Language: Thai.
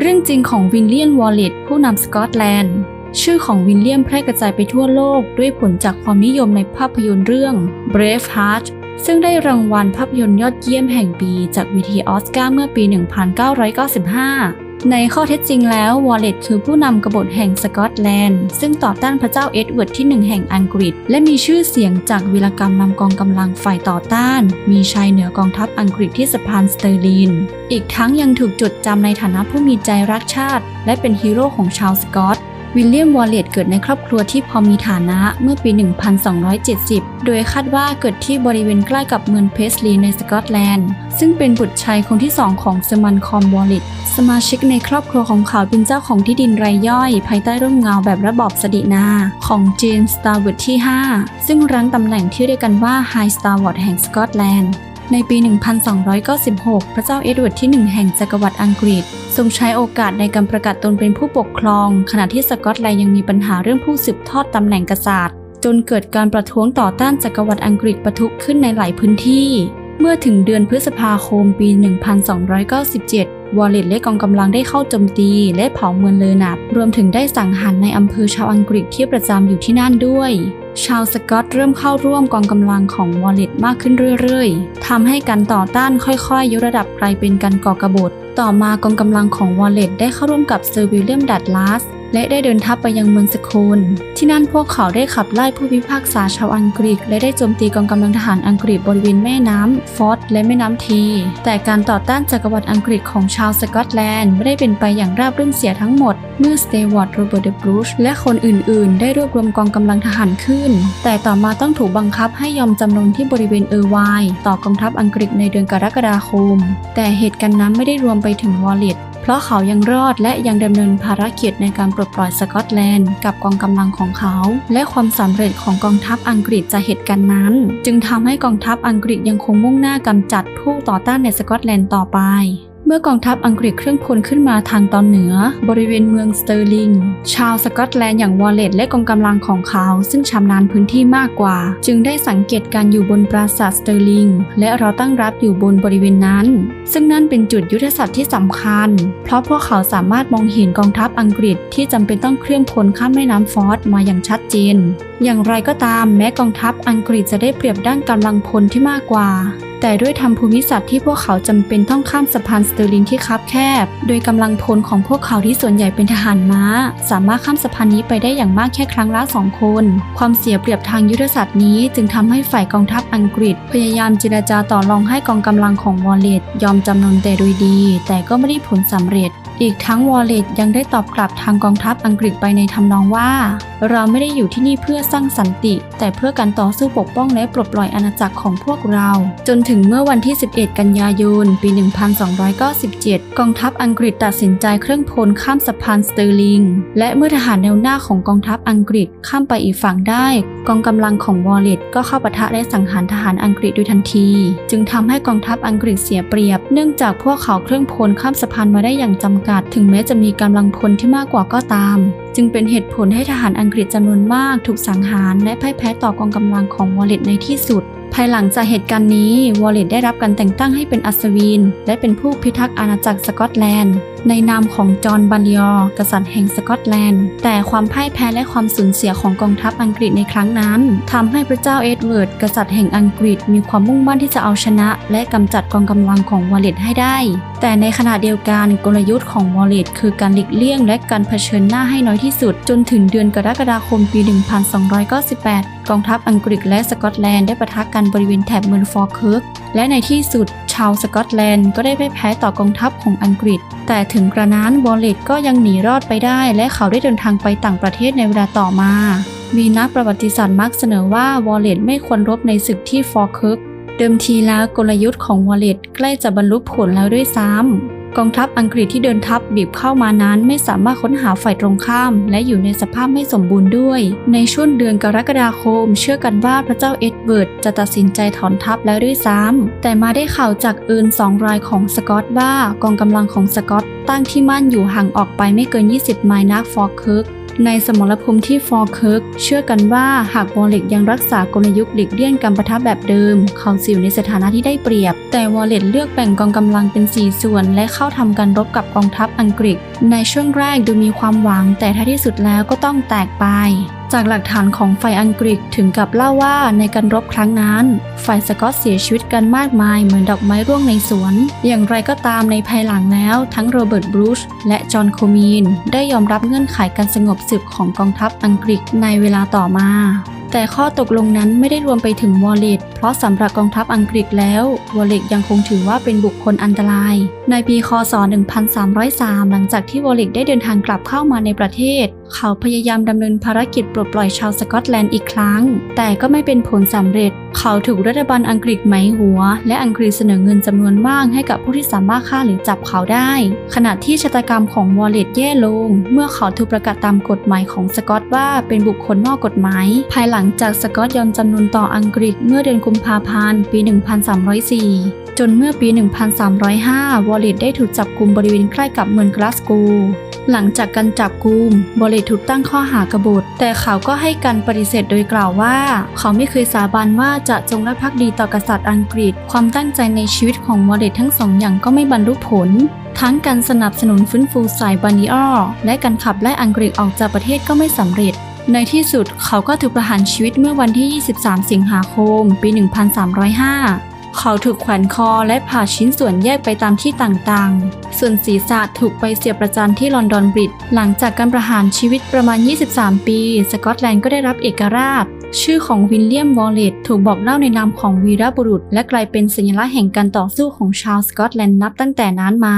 เรื่องจริงของวินเลียนวอลเลตผู้นำสกอตแลนด์ ชื่อของวินเลียมแพร่กระจายไปทั่วโลกด้วยผลจากความนิยมในภาพยนตร์เรื่อง Braveheart ซึ่งได้รางวัลภาพยนตร์ยอดเยี่ยมแห่งปีจากวิธีออสการ์เมื่อปี 1995 ในข้อเท็จจริงแล้ว วอลเลตคือผู้นำกบฏแห่งสกอตแลนด์ ซึ่งต่อต้านพระเจ้าเอ็ดเวิร์ดที่หนึ่งแห่งอังกฤษ และมีชื่อเสียงจากวีรกรรมนำกองกำลังฝ่ายต่อต้าน มีชายเหนือกองทัพอังกฤษที่สะพานสเตอร์ลิน อีกทั้งยังถูกจดจำในฐานะผู้มีใจรักชาติ และเป็นฮีโร่ของชาวสกอต วิลเลียมวอลเลตเกิดในครอบครัวที่พอมีฐานะเมื่อปี 1270 โดยคาดว่าเกิดที่บริเวณใกล้กับเมืองเพสลีย์ในสกอตแลนด์ ซึ่งเป็นบุตรชายคนที่สองของสมันคอมวอลเลตสมาชิกในครอบครัวของเขาเป็นเจ้าของที่ดินรายย่อย ภายใต้ร่มเงาแบบระบอบสดินาของเจนสตาร์ว r ดที่ 5 ซึ่งรั้งตำแหน่งที่เรียกกันว่าไฮสตาร์ว r ดแห่งสกอตแลนด์ ในปี 1296 พระเจ้าเอ็ดเวิร์ดที่ 1 แห่งจักรวรรดิอังกฤษ ทรงใช้โอกาสในการประกาศตนเป็นผู้ปกครอง ขณะที่สกอตแลนด์ยังมีปัญหาเรื่องผู้สืบทอดตำแหน่งกษัตริย์ จนเกิดการประท้วงต่อต้านจักรวรรดิอังกฤษประทุขึ้นในหลายพื้นที่ เมื่อถึงเดือนพฤษภาคมปี 1297 วอลเลตและกองกำลังได้เข้าโจมตีและเผาเมืองเลอนับรวมถึงได้สังหารในอำเภอชาวอังกฤษที่ประจำอยู่ที่นั่นด้วย ชาวสกอตเริ่มเข้าร่วมกองกำลังของวอลเลตมากขึ้นเรื่อยๆทำให้การต่อต้านค่อยๆ ยกระดับกลายเป็นการก่อกบฏต่อมากองกำลังของวอลเลตได้เข้าร่วมกับเซอร์วิลเลียมดัตลาส และได้เดินทัพไปยังเมืองสโคนที่นั่นพวกเขาได้ขับไล่ผู้พิพากษาชาวอังกฤษ และได้โจมตีกองกำลังทหารอังกฤษบริเวณแม่น้ำฟอร์ดและแม่น้ำที แต่การต่อต้านจักรวรรดิอังกฤษของชาวสกอตแลนด์ไม่ได้เป็นไปอย่างราบรื่นเสียทั้งหมด เมื่อสเตวอร์ดโรเบิร์ตเดบรูชและคนอื่น ๆ ได้รวบรวมกองกำลังทหารขึ้น แต่ต่อมาต้องถูกบังคับให้ยอมจำนนที่บริเวณเออร์ไวต่อกองทัพอังกฤษในเดือนกรกฎาคม แต่เหตุการณ์นั้นไม่ได้รวมไปถึงวอลเลต เพราะเขายังรอดและยังดำเนินภารกิจในการปลดปล่อยสกอตแลนด์กับกองกำลังของเขา และความสำเร็จของกองทัพอังกฤษจากเหตุการณ์นั้น จึงทำให้กองทัพอังกฤษยังคงมุ่งหน้ากำจัดผู้ต่อต้านในสกอตแลนด์ต่อไป มื่อกองทัพอังกฤษเคลื่อนพลขึ้นมาทางตอนเหนือ บริเวณเมืองสเตอร์ลิง ชาวสกอตแลนด์อย่างวอลเลตและกองกำลังของเขา ซึ่งชำนาญพื้นที่มากกว่า จึงได้สังเกตการอยู่บนปราสาทสเตอร์ลิง และเราตั้งรับอยู่บนบริเวณนั้น ซึ่งนั่นเป็นจุดยุทธศาสตร์ที่สำคัญ เพราะพวกเขาสามารถมองเห็นกองทัพอังกฤษที่จำเป็นต้องเคลื่อนพลข้ามแม่น้ำฟอร์ดมาอย่างชัดเจน อย่างไรก็ตามแม้กองทัพอังกฤษจะได้เปรียบด้านกำลังพลที่มากกว่า แต่ด้วยทำภูมิศาสตร์ที่พวกเขาจำเป็นต้องข้ามสะพานสเตอร์ลินที่คับแคบ โดยกำลังพลของพวกเขาที่ส่วนใหญ่เป็นทหารม้า สามารถข้ามสะพานนี้ไปได้อย่างมากแค่ครั้งละสองคน ความเสียเปรียบทางยุทธศาสตร์นี้จึงทำให้ฝ่ายกองทัพอังกฤษ พยายามเจรจาต่อรองให้กองกำลังของวอลเลตยอมจำนนแต่โดยดี แต่ก็ไม่ได้ผลสำเร็จอีกทั้งวอลเลตยังได้ตอบกลับทางกองทัพอังกฤษไปในทำนองว่า เราไม่ได้อยู่ที่นี่เพื่อสร้างสันติ แต่เพื่อการต่อสู้ปกป้องและปลดปล่อยอาณาจักรของพวกเรา จนถึงถึงเมื่อวันที่ 11 กันยายน ปี 1297 กองทัพอังกฤษตัดสินใจเครื่องพลข้ามสะพานสเตอร์ลิง และเมื่อทหารแนวหน้าของกองทัพอังกฤษข้ามไปอีกฝั่งได้ กองกำลังของวอลเลตก็เข้าปะทะและสังหารทหารอังกฤษโดยทันที จึงทำให้กองทัพอังกฤษเสียเปรียบ เนื่องจากพวกเขาเครื่องพลข้ามสะพานมาได้อย่างจำกัด ถึงแม้จะมีกำลังพลที่มากกว่าก็ตาม จึงเป็นเหตุผลให้ทหารอังกฤษจำนวนมากถูกสังหาร และพ่ายแพ้ต่อกองกำลังของวอลเลตในที่สุด ภายหลังจากเหตุการณ์นี้ วอลเลตได้รับการแต่งตั้งให้เป็นอัศวิน และเป็นผู้พิทักษ์อาณาจักรสกอตแลนด์ ในนามของจอห์นบัลลิอร์กษัตริย์แห่งสกอตแลนด์ แต่ความพ่ายแพ้และความสูญเสียของกองทัพอังกฤษในครั้งนั้นทำให้พระเจ้าเอ็ดเวิร์ดกษัตริย์แห่งอังกฤษมีความมุ่งมั่นที่จะเอาชนะ และกำจัดกองกำลังของวอลเลตให้ได้ แต่ในขณะเดียวกันกลยุทธ์ของวอลเลตคือการหลีกเลี่ยง และการเผชิญหน้าให้น้อยที่สุด จนถึงเดือนกรกฎาคมปี 1298 กองทัพอังกฤษและสกอตแลนด์ได้ปะทะกันบริเวณแถบเมืองฟอร์เคิร์ก และในที่สุดชาวสกอตแลนด์ก็ได้พ่ายแพ้ต่อกองทัพของอังกฤษ แต่ถึงกระนั้นวอลเลตก็ยังหนีรอดไปได้ และเขาได้เดินทางไปต่างประเทศในเวลาต่อมา มีนักประวัติศาสตร์มักเสนอว่าวอลเลตไม่ควรรบในศึกที่ฟอร์เคิร์กเดิมทีแล้วกลยุทธ์ของวอลเลตใกล้จะบรรลุผลแล้วด้วยซ้ำ กองทัพอังกฤษที่เดินทัพบีบเข้ามานั้นไม่สามารถค้นหาฝ่ายตรงข้าม และอยู่ในสภาพไม่สมบูรณ์ด้วย ในช่วงเดือนกรกฎาคม เชื่อกันว่าพระเจ้าเอ็ดเวิร์ดจะตัดสินใจถอนทัพแล้วด้วยซ้ำแต่มาได้ข่าวจากอื่นสองรายของสกอตว่ากองกำลังของสกอตตั้งที่มั่นอยู่ห่างออกไปไม่เกิน 20 ไมล์นักฟอร์เคิร์ก ในสมรภูมิที่ฟอร์เคิร์กเชื่อกันว่าหากวอลเล็ตยังรักษากลยุทธ์หลีกเลี่ยงการประทับแบบเดิม เขาจะอยู่ในสถานะที่ได้เปรียบ แต่วอลเล็ตเลือกแบ่งกองกำลังเป็น 4 ส่วน และเข้าทำการรบกับกองทัพอังกฤษ ในช่วงแรกดูมีความหวัง แต่ท้ายที่สุดแล้วก็ต้องแตกไป จากหลักฐานของฝ่ายอังกฤษถึงกับเล่าว่าในการรบครั้งนั้น ฝ่ายสกอตเสียชีวิตกันมากมายเหมือนดอกไม้ร่วงในสวน อย่างไรก็ตามในภายหลังแล้ว ทั้งโรเบิร์ตบรูชและจอห์นโคมีนได้ยอมรับเงื่อนไขการสงบศึกของกองทัพอังกฤษในเวลาต่อมาแต่ข้อตกลงนั้นไม่ได้รวมไปถึงวอลเลตเพราะสำหรับกองทัพอังกฤษแล้ววอลเลตยังคงถือว่าเป็นบุคคลอันตราย ในปีคศ 1303 หลังจากที่วอลเลตได้เดินทางกลับเข้ามาในประเทศเขาพยายามดำเนินภารกิจปลดปล่อยชาวสกอตแลนด์อีกครั้ง แต่ก็ไม่เป็นผลสำเร็จ เขาถูกรัฐบาลอังกฤษไหมหัว และอังกฤษเสนอเงินจำนวนมากให้กับผู้ที่สามารถฆ่าหรือจับเขาได้ ขณะที่ชะตากรรมของวอลเลตแย่ลง เมื่อเขาถูกประกาศตามกฎหมายของสกอตว่าเป็นบุคคลนอกกฎหมาย ภายหลังจากสกอตยอมจำนนต่ออังกฤษเมื่อเดือนกุมภาพันธ์ปี 1304จนเมื่อปี 1305 วอลเลตได้ถูกจับกุมบริเวณใกล้กับเมืองกลาสโก หลังจากการจับกุมวอลเลตถูกตั้งข้อหากบฏ แต่เขาก็ให้การปฏิเสธโดยกล่าวว่า เขาไม่เคยสาบานว่าจะจงรักภักดีต่อกษัตริย์อังกฤษ ความตั้งใจในชีวิตของวอลเลตทั้งสองอย่างก็ไม่บรรลุผล ทั้งการสนับสนุนฟื้นฟูสายบานิออร์และการขับไล่อังกฤษออกจากประเทศก็ไม่สำเร็จในที่สุดเขาก็ถูกประหารชีวิตเมื่อวันที่ 23 สิงหาคม ปี 1305 เขาถูกแขวนคอและผ่าชิ้นส่วนแยกไปตามที่ต่างๆ ส่วนศีรษะถูกไปเสียบประจันที่ลอนดอนบริดจ์หลังจากการประหารชีวิตประมาณ 23 ปี สกอตแลนด์ก็ได้รับเอกราช ชื่อของวิลเลียมวอลเลตถูกบอกเล่าในนามของวีรบุรุษ และกลายเป็นสัญลักษณ์แห่งการต่อสู้ของชาวสกอตแลนด์นับตั้งแต่นั้นมา